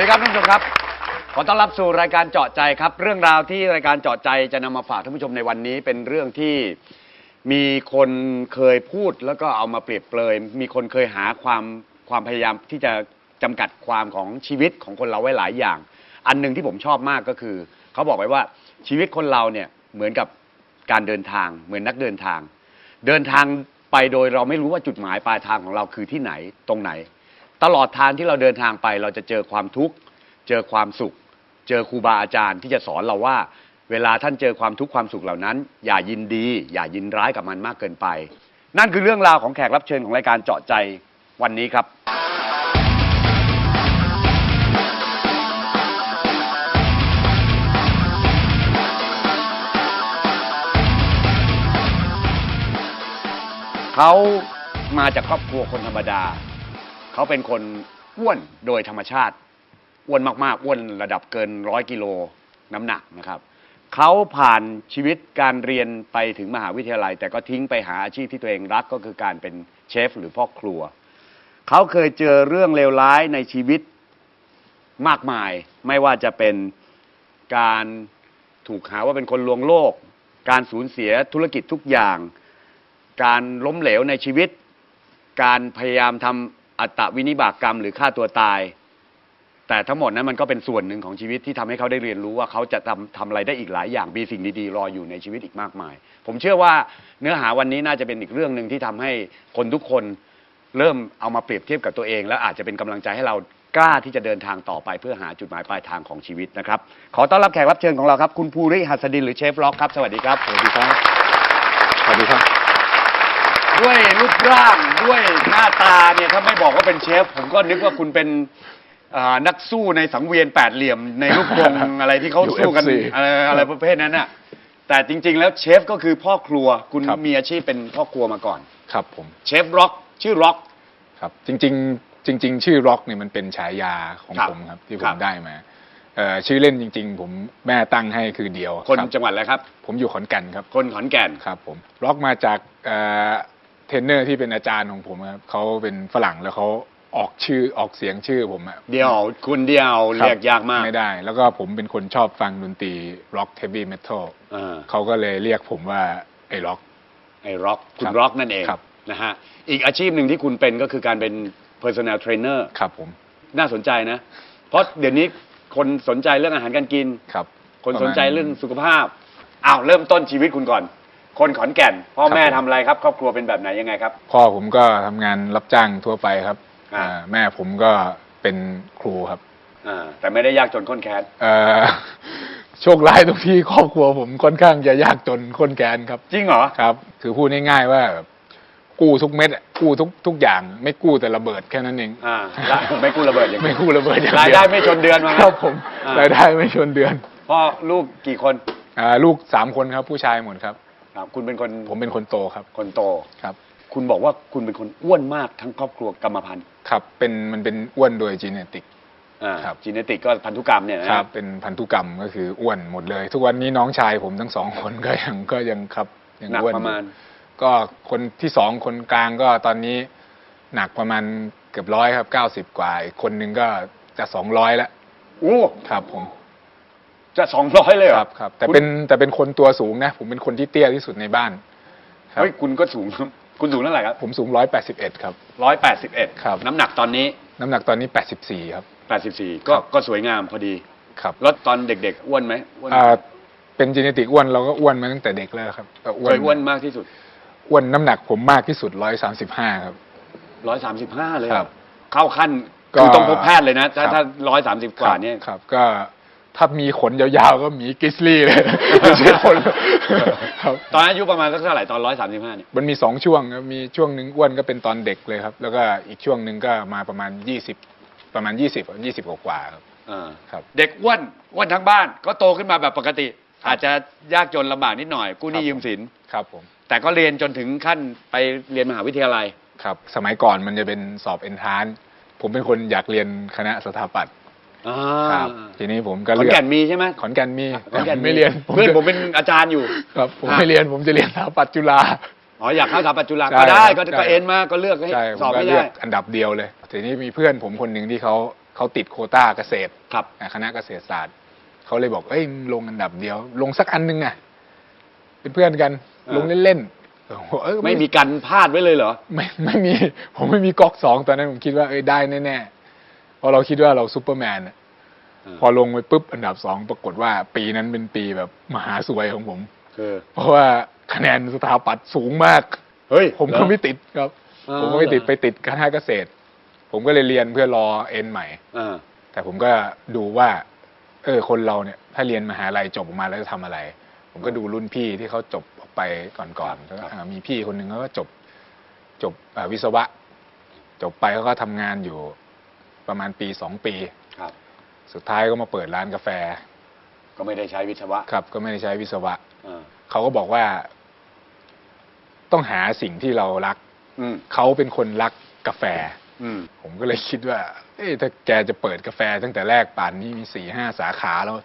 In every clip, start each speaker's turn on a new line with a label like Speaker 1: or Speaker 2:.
Speaker 1: ดีครับท่านผู้ชมครับ ขอต้อนรับสู่รายการเจาะใจครับ เรื่องราวที่รายการเจาะใจจะนำมาฝากท่านผู้ชมในวันนี้ เป็นเรื่องที่มีคนเคยพูดแล้วก็เอามาเปรียบเปรยมีคนเคยหาความความพยายามที่จะจำกัดความของชีวิตของคนเราไว้หลายอย่าง อันหนึ่งที่ผมชอบมากก็คือ เขาบอกไว้ว่าชีวิตคนเราเนี่ยเหมือนกับการเดินทาง เหมือนนักเดินทาง เดินทางไปโดยเราไม่รู้ว่าจุดหมายปลายทางของเราคือที่ไหนตรงไหน ตลอดทางที่เราเดินทางไป เราจะเจอความทุกข์ เจอความสุข เจอครูบาอาจารย์ที่จะสอนเราว่า เวลาท่านเจอความทุกข์ความสุขเหล่านั้น อย่ายินดี อย่ายินร้ายกับมันมากเกินไป นั่นคือเรื่องราวของแขกรับเชิญของรายการเจาะใจวันนี้ครับ เขามาจากครอบครัวคนธรรมดา เขาเป็นคนอ้วนโดยธรรมชาติ อ้วนมากๆ อ้วนระดับเกินร้อยกิโลน้ำหนักนะครับเขาผ่านชีวิตการเรียนไปถึงมหาวิทยาลัย แต่ก็ทิ้งไปหาอาชีพที่ตัวเองรักก็คือการเป็นเชฟหรือพ่อครัว เขาเคยเจอเรื่องเลวร้ายในชีวิตมากมาย ไม่ว่าจะเป็นการถูกหาว่าเป็นคนลวงโลก การสูญเสียธุรกิจทุกอย่าง การล้มเหลวในชีวิต การพยายามทำ อัตวินิบากกรรมหรือฆ่าตัวตาย แต่ทั้งหมดนั้นมันก็เป็นส่วนหนึ่งของชีวิตที่ทำให้เขาได้เรียนรู้ว่าเขาจะทำทำอะไรได้อีกหลายอย่างมีสิ่งดีๆ รออยู่ในชีวิตอีกมากมาย ผมเชื่อว่าเนื้อหาวันนี้น่าจะเป็นอีกเรื่องหนึ่งที่ทำให้คนทุกคนเริ่มเอามาเปรียบเทียบกับตัวเอง แล้วอาจจะเป็นกำลังใจให้เรากล้าที่จะเดินทางต่อไปเพื่อหาจุดหมายปลายทางของชีวิตนะครับ ขอต้อนรับแขกรับเชิญของเราครับ คุณภูริหัสดินหรือเชฟล็อกครับ สวัสดีครับ สวัสดีครับ
Speaker 2: สวัสดีครับ
Speaker 1: ด้วยรูปร่างด้วยหน้าตาเนี่ยถ้าไม่บอกว่าเป็นเชฟ ผมก็นึกว่าคุณเป็นอ่านักสู้ในสังเวียนแปดเหลี่ยมในลูกกรงอะไรที่เขาสู้กัน
Speaker 2: UFC
Speaker 1: อะไรอะไรประเภทนั้นน่ะแต่จริง ๆ แล้วเชฟก็คือพ่อครัวคุณ
Speaker 2: ครับ
Speaker 1: มีอาชีพเป็นพ่อครัวมาก่อน
Speaker 2: ครับผม
Speaker 1: เชฟร็อกชื่อร็อก
Speaker 2: ครับจริงๆจริง ๆ ชื่อร็อกเนี่ยมันเป็นฉายาของ
Speaker 1: ครับ
Speaker 2: ผมครับที่ผ
Speaker 1: ครั
Speaker 2: ม
Speaker 1: บ
Speaker 2: ได้มาเอ่อชื่อเล่นจริง ๆ ผมแม่ตั้งให้คือเดียว
Speaker 1: คน
Speaker 2: รับ
Speaker 1: จังหวัดอะไรครับ
Speaker 2: ผมอยู่ขอนแก่นครับ
Speaker 1: คนขอนแก่น
Speaker 2: ครับผมร็อกมาจากเอ่อ เทรนเนอร์ที่เป็นอาจารย์ของผมครับเขาเป็นฝรั่งแล้วเขาออกชื่อออกเสียงชื่อผมอะ
Speaker 1: เดียวคุณเดียว
Speaker 2: ครับ
Speaker 1: เรียกยากมาก
Speaker 2: ไม่ได้ แล้วก็ผมเป็นคนชอบฟังดนตรีร็อกเฮฟวี่เมทัล
Speaker 1: อ่า
Speaker 2: เขาก็เลยเรียกผมว่าไอ้ร็อก
Speaker 1: ไอ้ร็อกคุณ
Speaker 2: ครับ
Speaker 1: ร็อกนั่นเอง
Speaker 2: ครับ
Speaker 1: นะฮะอีกอาชีพหนึ่งที่คุณเป็นก็คือการเป็น personal trainer
Speaker 2: ครับผม
Speaker 1: น่าสนใจนะ เพราะเดี๋ยวนี้คนสนใจเรื่องอาหารการกิน
Speaker 2: ครับ
Speaker 1: คนสนใจ
Speaker 2: ประมาณ
Speaker 1: เรื่องสุขภาพอ้าวเริ่มต้นชีวิตคุณก่อน คนขอนแก่น พ่อ
Speaker 2: ครับ
Speaker 1: แม่
Speaker 2: ผม
Speaker 1: ทำอะไรครับ ครอบครัวเป็นแบบไหนยังไงครับ
Speaker 2: พ่อผมก็ทำงานรับจ้างทั่วไปครับ
Speaker 1: อ่า
Speaker 2: อ่าแม่ผมก็เป็นครูครับ
Speaker 1: อ่าแต่ไม่ได้ยากจนข้นแค้น
Speaker 2: เอ่อ โชคร้ายตรงที่ครอบครัวผมค่อนข้างจะยากจนข้นแกนครับ
Speaker 1: จริงเหรอ
Speaker 2: ครับ คือพูดง่ายๆว่าแบบกู้ทุกเม็ดอะกู้ทุกทุกอย่าง ไม่กู้แต่ระเบิดแค่นั้นเอง
Speaker 1: อ่าละไม่กู้ระเบิดอย่าง
Speaker 2: ไม่
Speaker 1: เดียว
Speaker 2: กู้ระเบิดอย่างเดียว
Speaker 1: รายได้ไม่ชนเดือนมางั้น
Speaker 2: ครับผม
Speaker 1: อ่าร
Speaker 2: รายได้ไม่ชนเดือน
Speaker 1: พ่อลูกกี่คน
Speaker 2: อ่าลูกสามคนครับ ผู้ชายหมดครับ
Speaker 1: ครับ คุณเป็นคน
Speaker 2: ผมเป็นคนโตครับ
Speaker 1: คนโต
Speaker 2: ครับ
Speaker 1: คุณบอกว่าคุณเป็นคนอ้วนมากทั้งครอบครัวกรรมพันธุ์
Speaker 2: ครับ เป็นมันเป็นอ้วนโดยจีเนติก
Speaker 1: อ่า
Speaker 2: ครับ
Speaker 1: จีเนติกก็พันธุกรรมเนี่ยนะครับ
Speaker 2: เป็นพันธุกรรมก็คืออ้วนหมดเลย ทุกวันนี้น้องชายผมทั้งสองคนก็ยังก็ยังครับยัง
Speaker 1: หนัก
Speaker 2: อ้วน
Speaker 1: ประมาณ
Speaker 2: อยู่ก็คนที่สองคนกลางก็ตอนนี้หนักประมาณเกือบร้อยครับเก้าสิบกว่า อีกคนนึงก็จะสองร้อยแล้ว
Speaker 1: โอ้
Speaker 2: ครับผม
Speaker 1: จะสองร้อยเลยเหร
Speaker 2: ค
Speaker 1: อ
Speaker 2: รับครับแต่เป็นแต่เป็นคนตัวสูงนะ ผมเป็นคนที่เตี้ยที่สุดในบ้าน ครับ
Speaker 1: เฮ้ยคุณก็สูง คุณสูงเท่าไหร่ครับ
Speaker 2: ผมสูงร้อยแปดสิบเอ็ดครับ
Speaker 1: ร้อยแปดสิบเอ็ด
Speaker 2: ครับ
Speaker 1: น้ำหนักตอนนี้
Speaker 2: น้ำหนักตอนนี้แปดสิบสี่ครับ
Speaker 1: แปดสิบสี่ก็
Speaker 2: ครับ
Speaker 1: ก็สวยงามพอดี
Speaker 2: ครับ
Speaker 1: แล้วตอนเด็กๆอ้วนไหมอ้วน
Speaker 2: อ่าเป็นจีเนติกอ้วนเราก็อ้วนมาตั้งแต่เด็กแล้วครับก็
Speaker 1: เคยอ้วนมากที่สุด
Speaker 2: อ้วนน้ำหนักผมมากที่สุดร้อยสามสิบห้าครับ
Speaker 1: ร้อยสามสิบห้าเลย
Speaker 2: ครับ
Speaker 1: เข้าขั้น
Speaker 2: ก็
Speaker 1: คือต้องพบแพทย์เลยนะ ถ้า
Speaker 2: ครับ
Speaker 1: ถ้าร้อยสามสิบกว่าเนี่ย
Speaker 2: ครับ ก็ ถ้ามีขนยาวๆก็หมีกริสลี่เลยไม่ใช่คนครับ
Speaker 1: ตอนอายุประมาณสักเท่าไหร่ตอนร้อยสามสิบห้าเนี่ย
Speaker 2: มันมีสองช่วงครับมีช่วงหนึ่งอ้วนก็เป็นตอนเด็กเลยครับ แล้วก็อีกช่วงหนึ่งก็มาประมาณยี่สิบประมาณยี่สิบยี่สิบกว่าๆครับ
Speaker 1: อ่า
Speaker 2: ครับ
Speaker 1: เด็กอ้วนอ้วนทั้งบ้านก็โตขึ้นมาแบบปกติ อาจจะยากจนลำบากนิดหน่อยกู้หนี้
Speaker 2: ครับ
Speaker 1: ยืมสิน
Speaker 2: ครับผม
Speaker 1: แต่ก็เรียนจนถึงขั้นไปเรียนมหาวิทยาลัย
Speaker 2: ครับ สมัยก่อนมันจะเป็นสอบเอนทานผมเป็นคนอยากเรียนคณะสถาปัตย์
Speaker 1: อ่า
Speaker 2: ครับทีนี้ผมก็
Speaker 1: ขอน
Speaker 2: เลือก
Speaker 1: แก่นมีใช่ไหม
Speaker 2: ขอนแก่นมี
Speaker 1: ขอนแก่น
Speaker 2: ไม่เรียน
Speaker 1: เพื่อน
Speaker 2: จะ
Speaker 1: ผมเป็นอาจารย์อยู่
Speaker 2: ครับผม
Speaker 1: ฮะ
Speaker 2: ไม่เรียนผมจะเรียนสถาปัตย์จุฬา
Speaker 1: อ๋ออยากเข้าสถาปัตย์จุฬา
Speaker 2: ใช่
Speaker 1: ก็ได้ก็
Speaker 2: ใช่
Speaker 1: ก็เอ็นมาก็เลือกให้
Speaker 2: ใช่ผ
Speaker 1: สอ
Speaker 2: ม
Speaker 1: บ
Speaker 2: ก็
Speaker 1: ไม่
Speaker 2: เลือ
Speaker 1: ได้
Speaker 2: กอันดับเดียวเลย ทีนี้มีเพื่อนผมคนหนึ่งที่เขาเขาติดโควต้าเกษตร
Speaker 1: ครับ
Speaker 2: อะคณะเกษตรศาสตร์เขาเลยบอกเอ้ยมึงลงอันดับเดียว ลงสักอันหนึงอะเป็นเพื่อนกัน
Speaker 1: อ่า
Speaker 2: ลงเล่นๆเออเออ
Speaker 1: ไม่มีการพลาดไว้เลยเหรอ
Speaker 2: ไม่ไม่มี ผมไม่มีก๊อกสองตอนนั้นผมคิดว่าเอ้ยได้แน่ๆ เพราะเราคิดว่าเราซูเปอร์แมนอะ
Speaker 1: อ่า
Speaker 2: พอลงไปปุ๊บอันดับสองปรากฏว่าปีนั้นเป็นปีแบบมหาสวยของผม
Speaker 1: คือ
Speaker 2: เพราะว่าคะแนนสถาปัตย์สูงมาก
Speaker 1: เฮ้ย
Speaker 2: ผมก็ไม่ติดครับ
Speaker 1: อ๋อ
Speaker 2: ผมก็ไม่ติด
Speaker 1: เหรอ
Speaker 2: ไปติดคณะเกษตร ผมก็เลยเรียนเพื่อรอเอ็นใหม่
Speaker 1: อ่า
Speaker 2: แต่ผมก็ดูว่า เออคนเราเนี่ย ถ้าเรียนมหาลัยจบออกมาแล้วจะทำอะไร ผมก็ดูรุ่นพี่ที่เขาจบออกไปก่อนๆแล้วก็อ่ามีพี่คนหนึ่งเขาก็จบจบอ่าวิศวะ จบไปเขาก็ทำงานอยู่ ประมาณปีสองปี
Speaker 1: ครับ
Speaker 2: สุดท้ายก็มาเปิดร้านกาแฟ
Speaker 1: ก็ไม่ได้ใช้วิศวะ
Speaker 2: ครับ ก็ไม่ได้ใช้วิศวะ
Speaker 1: อ่า
Speaker 2: เขาก็บอกว่า ต้องหาสิ่งที่เรารัก
Speaker 1: อืม
Speaker 2: เขาเป็นคนรักกาแฟ
Speaker 1: อืม
Speaker 2: ผมก็เลยคิดว่า เอ๊ะถ้าแกจะเปิดกาแฟตั้งแต่แรกป่านนี้มีสี่ห้าสาขาแล้ว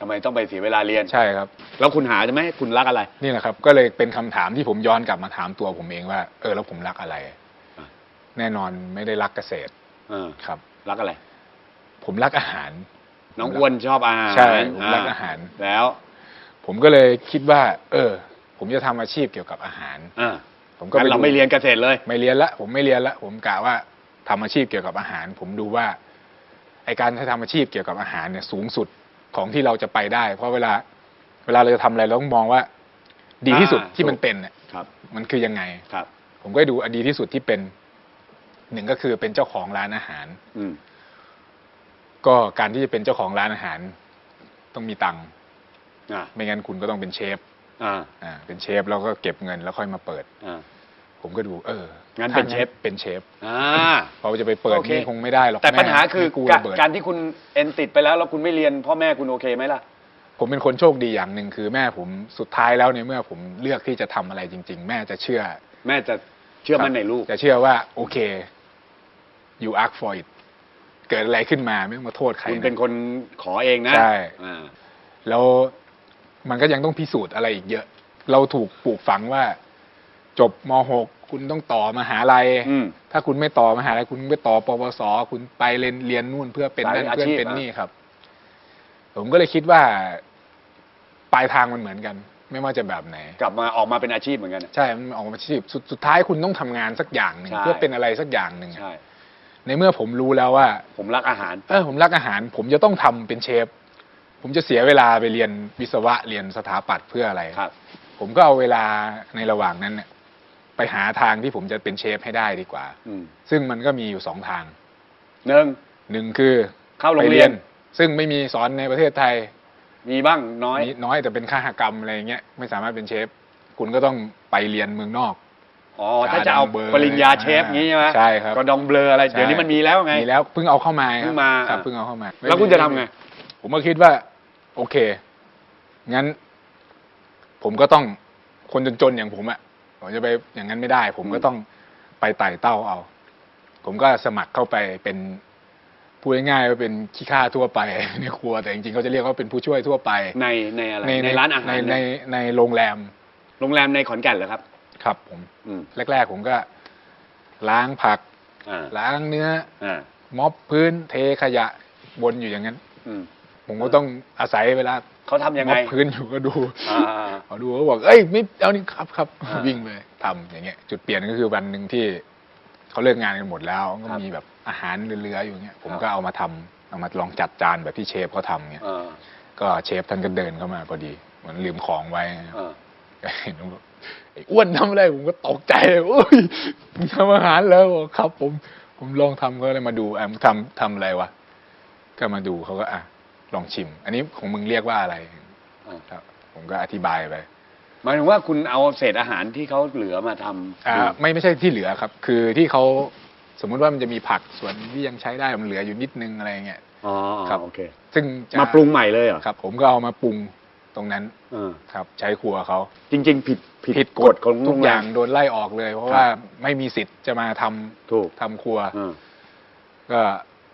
Speaker 1: ทำไมต้องไปเสียเวลาเรียน
Speaker 2: ใช่ครับ
Speaker 1: แล้วคุณหาใช่ไหมคุณรักอะไร
Speaker 2: นี่แหละครับ ก็เลยเป็นคำถามที่ผมย้อนกลับมาถามตัวผมเองว่า เออแล้วผมรักอะไร
Speaker 1: อะ
Speaker 2: แน่นอนไม่ได้รักเกษตร
Speaker 1: เออ
Speaker 2: ครับ
Speaker 1: รักอะไร
Speaker 2: ผมรักอาหาร
Speaker 1: น้องอ้วนชอบอาหาร
Speaker 2: ใช่ผมรักอาหาร
Speaker 1: แล้ว
Speaker 2: ผมก็เลยคิดว่า เออ ผมจะทำอาชีพเกี่ยวกับอาหาร
Speaker 1: อ่า
Speaker 2: ผมก็
Speaker 1: งั้
Speaker 2: ไป
Speaker 1: นเรา
Speaker 2: ดู
Speaker 1: ไม่เรียนเกษตรเลย
Speaker 2: ไม่เรียนละ ผมไม่เรียนละ ผมกะว่าทำอาชีพเกี่ยวกับอาหาร ผมดูว่าไอการทำอาชีพเกี่ยวกับอาหารเนี่ยสูงสุดของที่เราจะไปได้ เพราะเวลา เวลาเราจะทำอะไรเราต้องมองว่า ดีที่สุด
Speaker 1: อ่า
Speaker 2: ที่มันเป็นเนี่ย
Speaker 1: ครับ
Speaker 2: มันคือยังไง
Speaker 1: ครับ
Speaker 2: ผมก็ดูอดีที่สุดที่เป็น หนึ่งก็คือเป็นเจ้าของร้านอาหาร
Speaker 1: อืม
Speaker 2: ก็การที่จะเป็นเจ้าของร้านอาหาร ต้องมีตังค์
Speaker 1: อ่า
Speaker 2: ไม่งั้นคุณก็ต้องเป็นเชฟ
Speaker 1: อ่า
Speaker 2: อ่าเป็นเชฟแล้วก็เก็บเงินแล้วค่อยมาเปิด
Speaker 1: อ่า
Speaker 2: ผมก็ดู เออ
Speaker 1: งั้น
Speaker 2: ถ้า
Speaker 1: เป็นเชฟ
Speaker 2: เป็นเชฟ
Speaker 1: อ่า
Speaker 2: เพราะว่าจะไปเปิด
Speaker 1: โอเค
Speaker 2: นี่คงไม่ได้หรอก
Speaker 1: แต่
Speaker 2: ม่
Speaker 1: ปัญหาคือ
Speaker 2: ไม่กู้
Speaker 1: การ
Speaker 2: ระเบิด
Speaker 1: การที่คุณเอ็นติดไปแล้วแล้วคุณไม่เรียนพ่อแม่คุณโอเคไหมล่ะ
Speaker 2: ผมเป็นคนโชคดีอย่างหนึ่งคือแม่ผมสุดท้ายแล้วเนี่ยเมื่อผมเลือกที่จะทำอะไรจริง ๆ แม่จะเชื่อ
Speaker 1: แม่จะเชื่อมั่นในลูก
Speaker 2: จะเชื่อว่าโอเค you ask for it เกิดอะไรขึ้นมาไม่ต้องมาโทษใคร
Speaker 1: คุณ
Speaker 2: นะ
Speaker 1: เป็นคนขอเองนะ
Speaker 2: ใช่
Speaker 1: อ่า
Speaker 2: แล้วมันก็ยังต้องพิสูจน์อะไรอีกเยอะ เราถูกปลูกฝังว่า จบม .6 คุณต้องต่อมหาลัย
Speaker 1: อืม
Speaker 2: ถ้าคุณไม่ต่อมหาลัยคุณไปต่อปวส คุณไปเรียนเรียนนู่นเพื่อเป็นนั่น
Speaker 1: สายอา
Speaker 2: เพื่อ
Speaker 1: ชีพ
Speaker 2: เป็น
Speaker 1: อะ
Speaker 2: นี่ครับ ผมก็เลยคิดว่าปลายทางมันเหมือนกัน ไม่ว่าจะแบบไหน
Speaker 1: กลับมาออกมาเป็นอาชีพเหมือนกันอะ
Speaker 2: ใช่ มันออกมาอาชีพสุดสุดท้ายคุณต้องทำงานสักอย่างหนึ่ง
Speaker 1: ใช่
Speaker 2: เพื่อเป็นอะไรสักอย่างหนึ่ง
Speaker 1: ใช่
Speaker 2: ในเมื่อผมรู้แล้วว่า
Speaker 1: ผมรักอาหาร
Speaker 2: เออผมรักอาหาร ผมจะต้องทำเป็นเชฟ ผมจะเสียเวลาไปเรียนวิศวะเรียนสถาปัตย์เพื่ออะไร
Speaker 1: ครับ
Speaker 2: ผมก็เอาเวลาในระหว่างนั้นเนี่ยไปหาทางที่ผมจะเป็นเชฟให้ได้ดีกว่า
Speaker 1: อืม
Speaker 2: ซึ่งมันก็มีอยู่สองทาง
Speaker 1: หนึ่ง
Speaker 2: หนึ่งคือ
Speaker 1: เข้าโรง
Speaker 2: ไป
Speaker 1: เรียน
Speaker 2: ซึ่งไม่มีสอนในประเทศไทย
Speaker 1: มีบ้างน้อย
Speaker 2: มีน้อยแต่เป็นข้าหกรรมอะไรอย่างเงี้ยไม่สามารถเป็นเชฟ คุณก็ต้องไปเรียนเมืองนอก
Speaker 1: อ๋อถ้าจะเอา
Speaker 2: ดองเบอร์
Speaker 1: ปริญญาเชฟงี้ใช่ไหม
Speaker 2: ใช่ครับ
Speaker 1: ก็ดองเบลออะไร
Speaker 2: ใช่
Speaker 1: เดี๋ยวนี้มันมีแล้วไง
Speaker 2: มีแล้วเพิ่งเอาเข้ามาครับ
Speaker 1: เพิ่งมา
Speaker 2: ครับ
Speaker 1: อะ
Speaker 2: เพิ่งเอาเข้ามา
Speaker 1: แล้วคุณจะทำไง
Speaker 2: ผมก็คิดว่า โอเค งั้น ผมก็ต้องคนจนๆอย่างผมอะผมจะไปอย่างนั้นไม่ได้ ผมก็ต้องไปไต่เต้าเอา ผมก็สมัครเข้าไปเป็นพูดง่ายๆว่าเป็นขี้ข้าทั่วไปในครัวแต่จริงๆเขาจะเรียกว่าเป็นผู้ช่วยทั่วไป
Speaker 1: ในในอะไรในร้านอาหาร
Speaker 2: ใน
Speaker 1: ใน
Speaker 2: ในในโรงแรม
Speaker 1: โรงแรมในขอนแก่นเหรอครับ
Speaker 2: ครับผม
Speaker 1: อืม
Speaker 2: แรก ๆ ผมก็ ล้างผัก
Speaker 1: อ่า
Speaker 2: ล้างเนื้อ
Speaker 1: อ่า
Speaker 2: ม็อบพื้นเทขยะวนอยู่อย่างนั้น
Speaker 1: อืม
Speaker 2: ผมก็ต้องอาศัยเวลา
Speaker 1: เขาทำยัง
Speaker 2: ม็
Speaker 1: ไง
Speaker 2: อบพื้นอยู่ก็ดู
Speaker 1: อ่า
Speaker 2: เขาดูเขาบอก เอ้ยไม่เอานี่ครับครับ
Speaker 1: อ่า
Speaker 2: วิ่งเลยทำอย่างเงี้ย จุดเปลี่ยนก็คือวันหนึ่งที่เขาเลิกงานกันหมดแล้ว ก็
Speaker 1: ครับ
Speaker 2: มีแบบอาหารเหลือๆอยู่เงี้ย ผม
Speaker 1: ครับ
Speaker 2: ก็เอามาทำเอามาลองจัดจานแบบที่เชฟเขาทำเงี้ย
Speaker 1: อ่า
Speaker 2: ก็เชฟท่านก็เดินเข้ามาพอดี เหมือนลืมของไว้
Speaker 1: อ่า
Speaker 2: ก็เห็นว่าไอ้อ้วนทำอะไรผมก็ตกใจเลยโอ้ยมึงทำอาหารแล้วบอกครับ ผม ผมลองทำก็เลยมาดูอะมึงทำทำอะไรวะก็มาดูเขาก็อะลองชิม อันนี้ของมึงเรียกว่าอะไร
Speaker 1: อ่า
Speaker 2: ครับ ผมก็อธิบายไป
Speaker 1: หมายถึงว่าคุณเอาเศษอาหารที่เขาเหลือมาทำ
Speaker 2: อ่าไม่ไม่ใช่ที่เหลือครับ คือที่เขาสมมุติว่ามันจะมีผักส่วนที่ยังใช้ได้มันเหลืออยู่นิดนึงอะไรเงี้ย
Speaker 1: อ๋อ
Speaker 2: ครับ
Speaker 1: โอเค
Speaker 2: ซึ่งจะ
Speaker 1: มาปรุงใหม่เลยเหรอ
Speaker 2: ครับ ผมก็เอามาปรุง ตรงนั้น
Speaker 1: เออ
Speaker 2: ครับใช้ครัวเขา
Speaker 1: จริง ๆ ผิด
Speaker 2: ผิดกฎ
Speaker 1: ของ
Speaker 2: ทุ
Speaker 1: โร
Speaker 2: ก
Speaker 1: ง
Speaker 2: อ
Speaker 1: แร
Speaker 2: ย่าง
Speaker 1: ม
Speaker 2: โดนไล่ออกเลย เพราะ
Speaker 1: ครับ
Speaker 2: ว่าไม่มีสิทธิ์จะมาทำ
Speaker 1: ถูก
Speaker 2: ทำครัว
Speaker 1: เออ
Speaker 2: ก็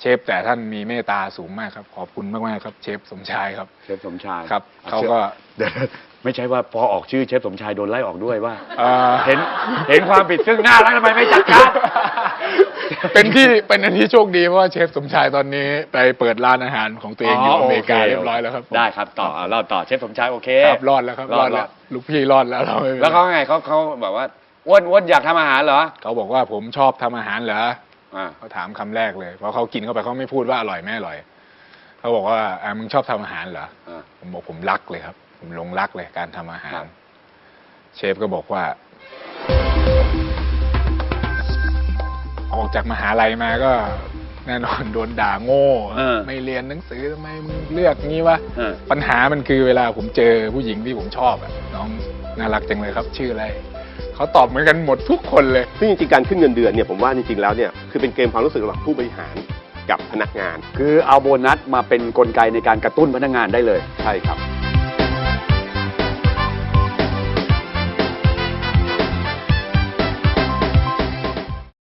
Speaker 2: เชฟแต่ท่านมีเมตตาสูงมากครับ ขอบคุณมากๆครับ เชฟสมชายครับ
Speaker 1: เชฟสมชาย
Speaker 2: ครับ
Speaker 1: อะ
Speaker 2: เขาก็
Speaker 1: เดี๋ยว ไม่ใช่ว่าพอออกชื่อเชฟสมชายโดนไล่ออกด้วยว่า
Speaker 2: เอ่อ
Speaker 1: เห็นเห็นความผิดซึ่งหน้าแล้วทำไมไม่จัดการ
Speaker 2: เป็นที่เป็นอันที่โชคดีเพราะว่าเชฟสมชายตอนนี้ไปเปิดร้านอาหารของตัวเองอยู่อเมริกาเรียบร้อยแล้วครับผม
Speaker 1: ได้ครับต่ออะเล่าต่อเชฟสมชายโอเค
Speaker 2: ครับรอดแล้วครับ
Speaker 1: ร
Speaker 2: ร
Speaker 1: อ
Speaker 2: อ
Speaker 1: ด
Speaker 2: ดแล้วลูกพี่รอดแล้วเราไม่เป็นไร
Speaker 1: แล้วเขาไงเขาเขาแบบว่าอ้วนอ้วนอยากทำอาหารเหรอ
Speaker 2: เขาบอกว่าผมชอบทำอาหารเหรอ
Speaker 1: อ่า
Speaker 2: เขาถามคำแรกเลยเพราะเขากินเข้าไปเขาไม่พูดว่าอร่อยไม่อร่อย เขาบอกว่าอ่ามึงชอบทำอาหารเหรอ
Speaker 1: อ่า
Speaker 2: ผมบอกผมรักเลยครับ ผมหลงรักเลยการทำอาหา
Speaker 1: ครั
Speaker 2: ร
Speaker 1: บ
Speaker 2: เชฟก็บอกว่า ออกจากมหาลัยมาก็ แน่นอนโดนด่าโง่
Speaker 1: เออ
Speaker 2: ไม่เรียนหนังสือทำไมมึงเลือกงี้วะ
Speaker 1: เออ
Speaker 2: ปัญหามันคือเวลาผมเจอผู้หญิงที่ผมชอบอะน้องน่ารักจังเลยครับชื่ออะไรเขาตอบเหมือนกันหมดทุกคนเลย
Speaker 3: ซึ่งจริงๆการขึ้นเงินเดือนเนี่ยผมว่าจริงๆแล้วเนี่ยคือเป็นเกมความรู้สึกระหว่างผู้บริหารกับพนักงาน
Speaker 1: คือเอาโบนัสมาเป็นกลไกในการกระตุ้นพนักงานได้เลย
Speaker 3: ใช่ครับ